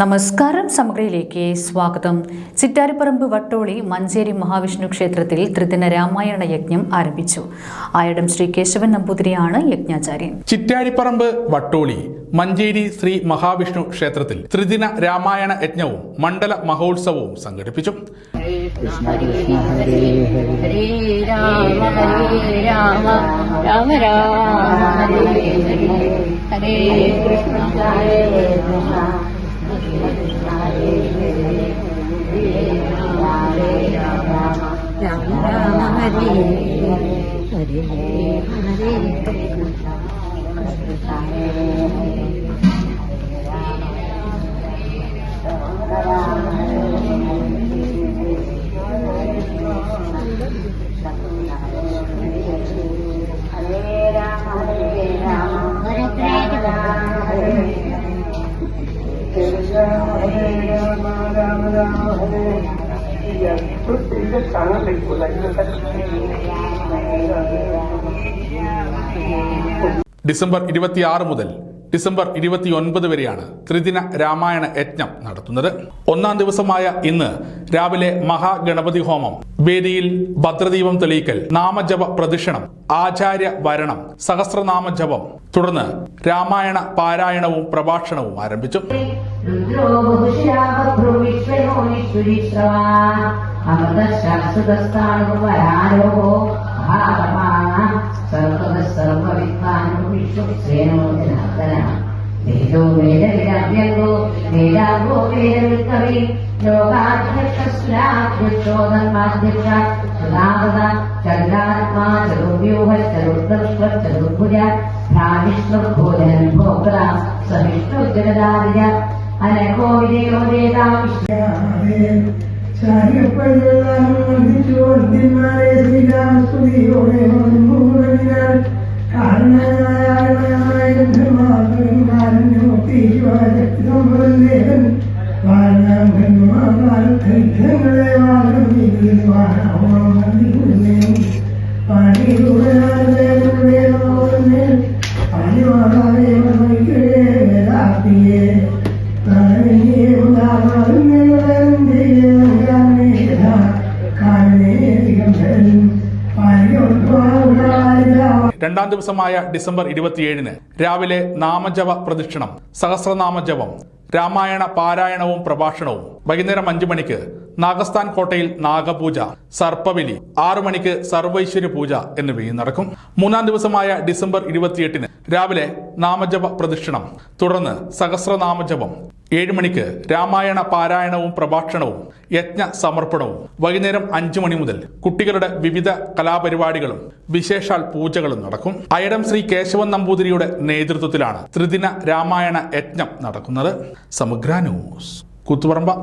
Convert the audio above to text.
നമസ്കാരം സമഗ്രയിലേക്ക് സ്വാഗതം. ചിറ്റാരിപ്പറമ്പ് വട്ടോളി മഞ്ചേരി മഹാവിഷ്ണു ക്ഷേത്രത്തിൽ ത്രിദിന രാമായണ യജ്ഞം ആരംഭിച്ചു. ആയടം ശ്രീ കേശവൻ നമ്പൂതിരിയാണ് യജ്ഞാചാര്യൻ. ചിറ്റാരിപ്പറമ്പ് വട്ടോളി മഞ്ചേരി ശ്രീ മഹാവിഷ്ണു ക്ഷേത്രത്തിൽ ത്രിദിന രാമായണ യജ്ഞവും മണ്ഡല മഹോത്സവവും സംഘടിപ്പിച്ചു. കൃഷ്ണ രാമ ഹരേ രാമ രാമ രാമ ഹരേ ഹരേ ഹരേ കൃഷ്ണ ഹരേ കൃഷ്ണ രാമ ഡിസംബർ ഇരുപത്തിയാറ് മുതൽ ഡിസംബർ ഇരുപത്തിയൊൻപത് വരെയാണ് ത്രിദിന രാമായണ യജ്ഞം നടത്തുന്നത്. ഒന്നാം ദിവസമായ ഇന്ന് രാവിലെ മഹാഗണപതി ഹോമം വേദിയിൽ ഭദ്രദീപം തെളിയിക്കൽ നാമജപ പ്രദക്ഷിണം ആചാര്യ വരണം സഹസ്രനാമ ജപം തുടർന്ന് രാമായണ പാരായണവും പ്രഭാഷണവും ആരംഭിച്ചു. അമൃത శ్రీను తన వేదో వేద విద్యాభ్యంగో వేదాభో వేదవిత్తవి లోకాధ్యక్షురాధ్యక్షోధర్మాధ్యక్ష సుధావద చంద్రాత్మా చతుర్వ్యూహ చతుర్దక్ష చతుర్భుజ భ్రావిష్ణు భోజన భోక్త సవిష్ణు జగదార్య అనకో విజయో దేదా சாகிப்பதெல்லாம் வந்து சோர்த்தி மாறே ஸ்ரீராம் சுதியோடே மூலவினார் രണ്ടാം ദിവസമായ ഡിസംബർ ഇരുപത്തിയേഴിന് രാവിലെ നാമജപ പ്രദക്ഷിണം സഹസ്രനാമ ജപം. രാമായണ പാരായണവും പ്രഭാഷണവും. വൈകുന്നേരം അഞ്ചു മണിക്ക് നാഗസ്ഥാൻ കോട്ടയിൽ നാഗപൂജ സർപ്പബലി ആറു മണിക്ക് സർവൈശ്വര്യ പൂജ എന്നിവയും നടക്കും. മൂന്നാം ദിവസമായ ഡിസംബർ ഇരുപത്തിയെട്ടിന് രാവിലെ നാമജപ പ്രദക്ഷിണം തുടർന്ന് സഹസ്രനാമജപം. ഏഴ് മണിക്ക് രാമായണ പാരായണവും പ്രഭാഷണവും യജ്ഞ സമർപ്പണവും. വൈകുന്നേരം അഞ്ചു മണി മുതൽ കുട്ടികളുടെ വിവിധ കലാപരിപാടികളും വിശേഷാൽ പൂജകളും നടക്കും. അയടം ശ്രീ കേശവൻ നമ്പൂതിരിയുടെ നേതൃത്വത്തിലാണ് ത്രിദിന രാമായണ യജ്ഞം നടക്കുന്നത്. സമഗ്ര ന്യൂസ് കൂത്തുപറമ്പ.